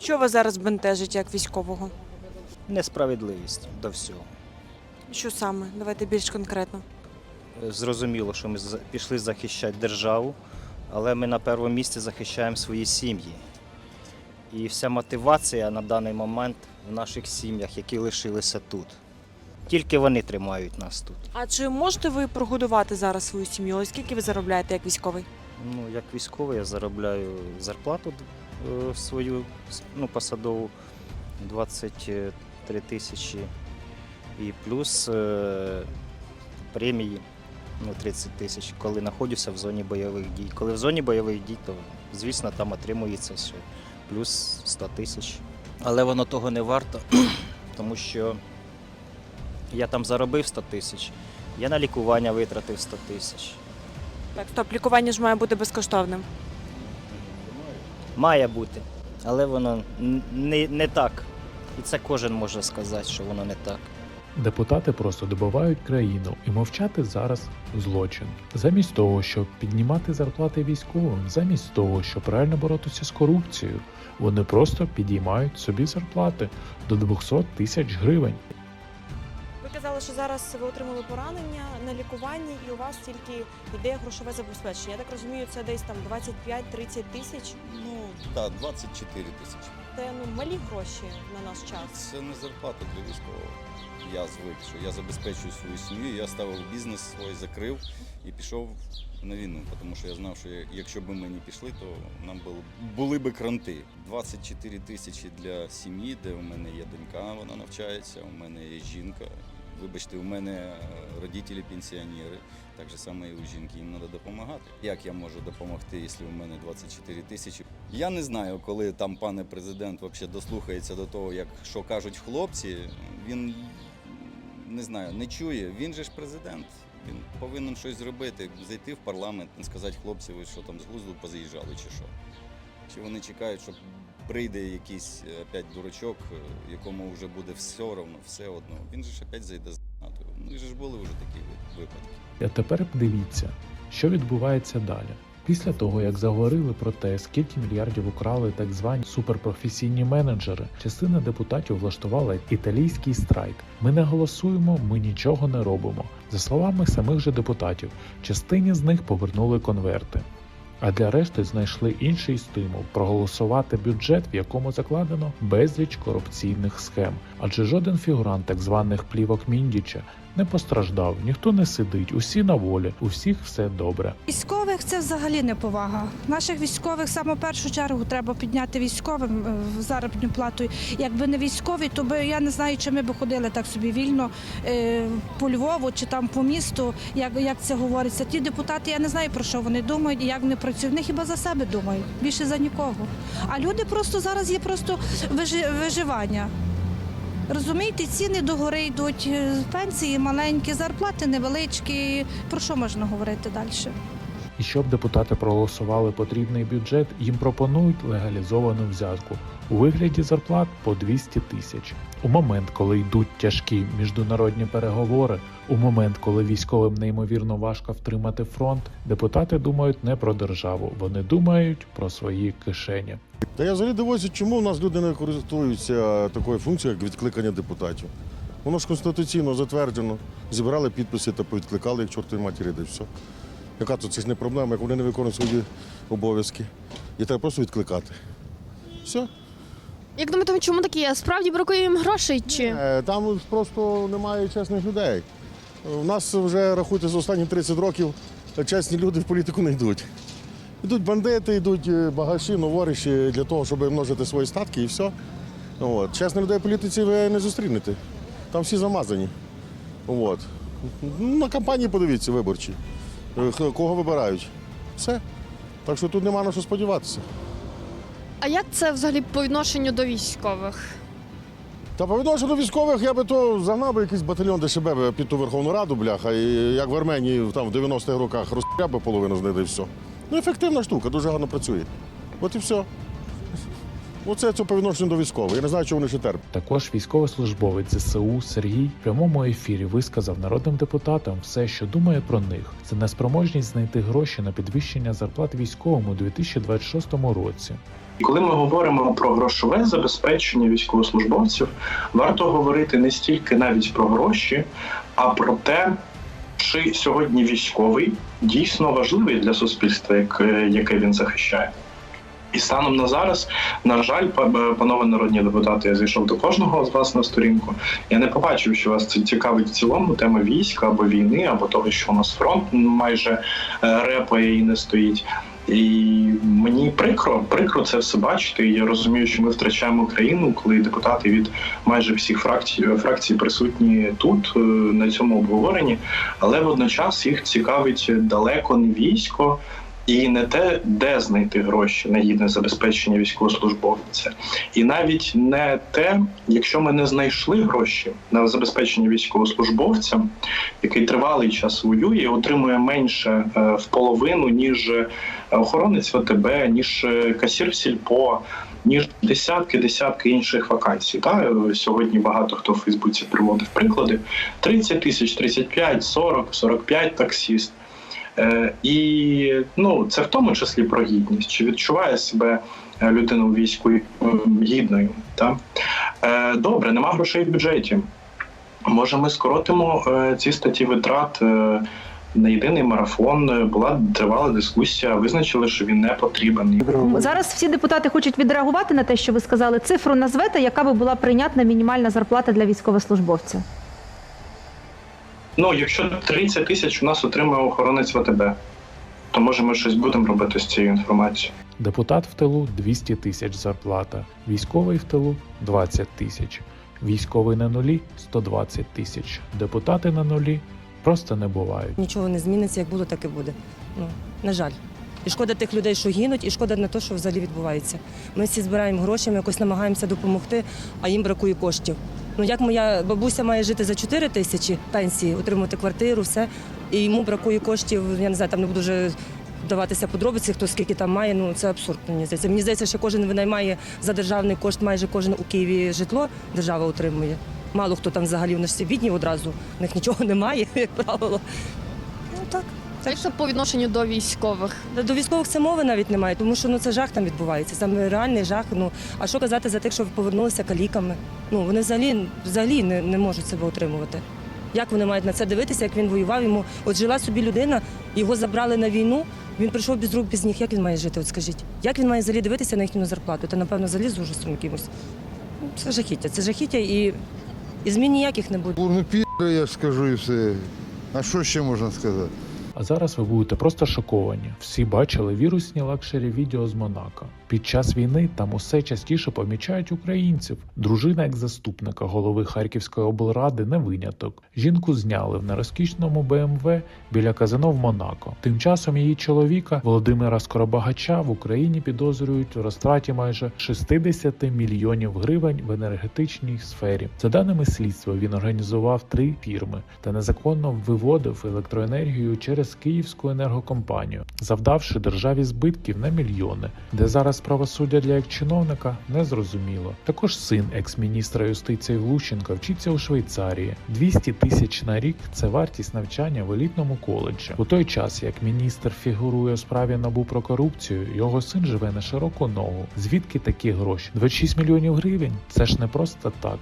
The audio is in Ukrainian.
Що вас зараз бентежить як військового? Несправедливість до всього. Що саме? Давайте більш конкретно. Е, Зрозуміло, що ми за- пішли захищати державу, але ми на першому місці захищаємо свої сім'ї. І вся мотивація на даний момент в наших сім'ях, які лишилися тут. Тільки вони тримають нас тут. А чи можете ви прогодувати зараз свою сім'ю? Ось скільки ви заробляєте як військовий? Ну, як військовий я заробляю зарплату свою ну, посадову 23 тисячі і плюс е, премії ну, 30 тисяч, коли знаходжуся в зоні бойових дій. Коли в зоні бойових дій, то звісно там отримується ще плюс 100 тисяч. Але воно того не варто, тому що я там заробив 100 тисяч, я на лікування витратив 100 тисяч. Так, стоп, лікування ж має бути безкоштовним. Має бути, але воно не, не так. І це кожен може сказати, що воно не так. Депутати просто добивають країну і мовчати зараз злочин. Замість того, щоб піднімати зарплати військовим, замість того, щоб реально боротися з корупцією, вони просто підіймають собі зарплати до 200 тисяч гривень. Ви казали, що зараз ви отримали поранення на лікуванні, і у вас тільки йде грошове забезпечення. Я так розумію, це десь там 25-30 тисяч. Ну, так, 24 тисячі. Це ну малі гроші на наш час. Це не зарплата для військового. Я звик, що я забезпечую свою сім'ю, я ставив бізнес свій, закрив і пішов на війну, тому що я знав, що якщо б ми не пішли, то нам були, були би кранти. 24 тисячі для сім'ї, де у мене є донька, вона навчається, у мене є жінка. Вибачте, у мене е, родителі пенсіонери, так же само і у жінки їм треба допомагати. Як я можу допомогти, якщо у мене 24 тисячі? Я не знаю, коли там пане президент взагалі дослухається до того, як що кажуть хлопці. Він не знаю, не чує. Він же ж президент. Він повинен щось зробити, зайти в парламент і сказати хлопці, ви що там з глузду позаїжджали чи що. Чи вони чекають, що прийде якийсь е, опять дурачок, е, якому вже буде все одно, все одно. Він же ж опять зайде з НАТО. Ну же ж були вже такі випадки. А тепер дивіться, що відбувається далі. Після того, як заговорили про те, скільки мільярдів украли так звані суперпрофесійні менеджери, частина депутатів влаштувала італійський страйк. Ми не голосуємо, ми нічого не робимо. За словами самих же депутатів, частині з них повернули конверти. А для решти знайшли інший стимул проголосувати бюджет, в якому закладено безліч корупційних схем. Адже жоден фігурант так званих плівок Міндіча не постраждав, ніхто не сидить, усі на волі, у всіх все добре. Військових це взагалі не повага. Наших військових саме першу чергу треба підняти військовим е, в заробітну плату. Якби не військові, то би я не знаю, чи ми б ходили так собі вільно е, по Львову чи там по місту, як, як це говориться. Ті депутати, я не знаю про що вони думають як вони працюють. Вони хіба за себе думають, більше за нікого. А люди просто зараз є просто вижи- виживання. Розумієте, ціни догори йдуть, е, пенсії маленькі, зарплати невеличкі. Про що можна говорити далі? І щоб депутати проголосували потрібний бюджет, їм пропонують легалізовану взятку у вигляді зарплат по 200 тисяч. У момент, коли йдуть тяжкі міжнародні переговори, у момент, коли військовим неймовірно важко втримати фронт, депутати думають не про державу, вони думають про свої кишені. Та я взагалі дивуюся, чому в нас люди не користуються такою функцією, як відкликання депутатів. Воно ж конституційно затверджено. Зібрали підписи та повідкликали, як чортові матері, де все. Яка тут це ж не проблема, як вони не виконують свої обов'язки. І треба просто відкликати. Все. Як думаєте, чому такі є? Справді бракує їм грошей чи? Е, Там просто немає чесних людей. У нас вже рахуйте за останні 30 років чесні люди в політику не йдуть. Йдуть бандити, йдуть е, багаші, новориші для того, щоб множити свої статки і все. От. Чесних людей в політиці ви не зустрінете. Там всі замазані. От. На кампанії подивіться виборчі. Е, Кого вибирають. Все. Так що тут нема на що сподіватися. А як це взагалі по відношенню до військових? Та по відношенню до військових я би то загнав би якийсь батальйон ДШБ би під ту Верховну Раду, бляха, і як в Арменії там в 90-х роках розстріляв би половину з них, і все. Ну, ефективна штука, дуже гарно працює. От і все. Оце це по відношенню до військових. Я не знаю, чого вони ще терплять. Також військовослужбовець ЗСУ Сергій в прямому ефірі висказав народним депутатам все, що думає про них. Це неспроможність знайти гроші на підвищення зарплат військовим у 2026 році. Коли ми говоримо про грошове забезпечення військовослужбовців, варто говорити не стільки навіть про гроші, а про те, чи сьогодні військовий дійсно важливий для суспільства, як- е, яке він захищає. І станом на зараз, на жаль, панове народні депутати, я зайшов до кожного з вас на сторінку. Я не побачив, що вас це цікавить в цілому тема війська або війни, або того, що у нас фронт майже е, репає і не стоїть. І мені прикро, прикро це все бачити. Я розумію, що ми втрачаємо країну, коли депутати від майже всіх фракцій фракцій присутні тут е, на цьому обговоренні, але водночас їх цікавить далеко не військо. І не те, де знайти гроші на гідне забезпечення військовослужбовця, і навіть не те, якщо ми не знайшли гроші на забезпечення військовослужбовця, який тривалий час воює, отримує менше е, в половину, ніж е, охоронець ВТБ, ніж е, касір сільпо, ніж десятки десятки інших вакансій. Та сьогодні багато хто в Фейсбуці приводив приклади: 30 тисяч, 35, 40, 45 таксіст. Е, І ну це в тому числі про гідність. Чи відчуває себе е, людина у війську гідною? Та? Е, Добре, нема грошей в бюджеті. Може, ми скоротимо ці статті витрат на єдиний марафон. Була тривала дискусія, визначили, що він не потрібен. Зараз всі депутати хочуть відреагувати на те, що ви сказали. Цифру назвете, яка би була прийнятна мінімальна зарплата для військовослужбовця. Ну, якщо 30 тисяч у нас отримує охоронець ВТБ, то може ми щось будемо робити з цією інформацією. Депутат в тилу 200 тисяч зарплата, військовий в тилу 20 тисяч, військовий на нулі 120 тисяч, депутати на нулі просто не бувають. Нічого не зміниться, як було, так і буде. Ну, на жаль. І шкода тих людей, що гинуть, і шкода на те, що взагалі відбувається. Ми всі збираємо гроші, ми якось намагаємося допомогти, а їм бракує коштів. Ну як моя бабуся має жити за 4 тисячі пенсії, отримати квартиру, все, і йому бракує коштів, я не знаю, там не буду вже вдаватися подробиці, хто скільки там має, ну це абсурд, мені здається. Мені здається, що кожен винаймає за державний кошт, майже кожен у Києві житло держава отримує. Мало хто там взагалі, вони ж всі бідні одразу, в них нічого немає, як правило. Так. Це по відношенню до військових? До військових це мови навіть немає, тому що ну це жах там відбувається. Там реальний жах. Ну а що казати за тих, що повернулися каліками? Ну вони взагалі взагалі не, не можуть себе утримувати. Як вони мають на це дивитися, як він воював? Йому от жила собі людина, його забрали на війну. Він прийшов без рук, без ніг. Як він має жити? От скажіть, як він має взагалі дивитися на їхню зарплату? Та напевно взагалі з ужасом якимось. Ну, Це жахіття, це жахіття і, і змін ніяких не буде. Ну, пі***, я скажу і все. А що ще можна сказати? А зараз ви будете просто шоковані. Всі бачили вірусні лакшері відео з Монако. Під час війни там усе частіше помічають українців. Дружина як заступника голови Харківської облради не виняток. Жінку зняли в нерозкішному БМВ біля казино в Монако. Тим часом її чоловіка Володимира Скоробагача в Україні підозрюють у розтраті майже 60 мільйонів гривень в енергетичній сфері. За даними слідства, він організував три фірми та незаконно виводив електроенергію через Київську енергокомпанію, завдавши державі збитків на мільйони, де зараз правосуддя для як чиновника не зрозуміло. Також син екс-міністра юстиції Глущенка вчиться у Швейцарії. 200 тисяч на рік це вартість навчання в елітному коледжі. У той час, як міністр фігурує у справі набу про корупцію, його син живе на широку ногу. Звідки такі гроші? 26 мільйонів гривень? Це ж не просто так.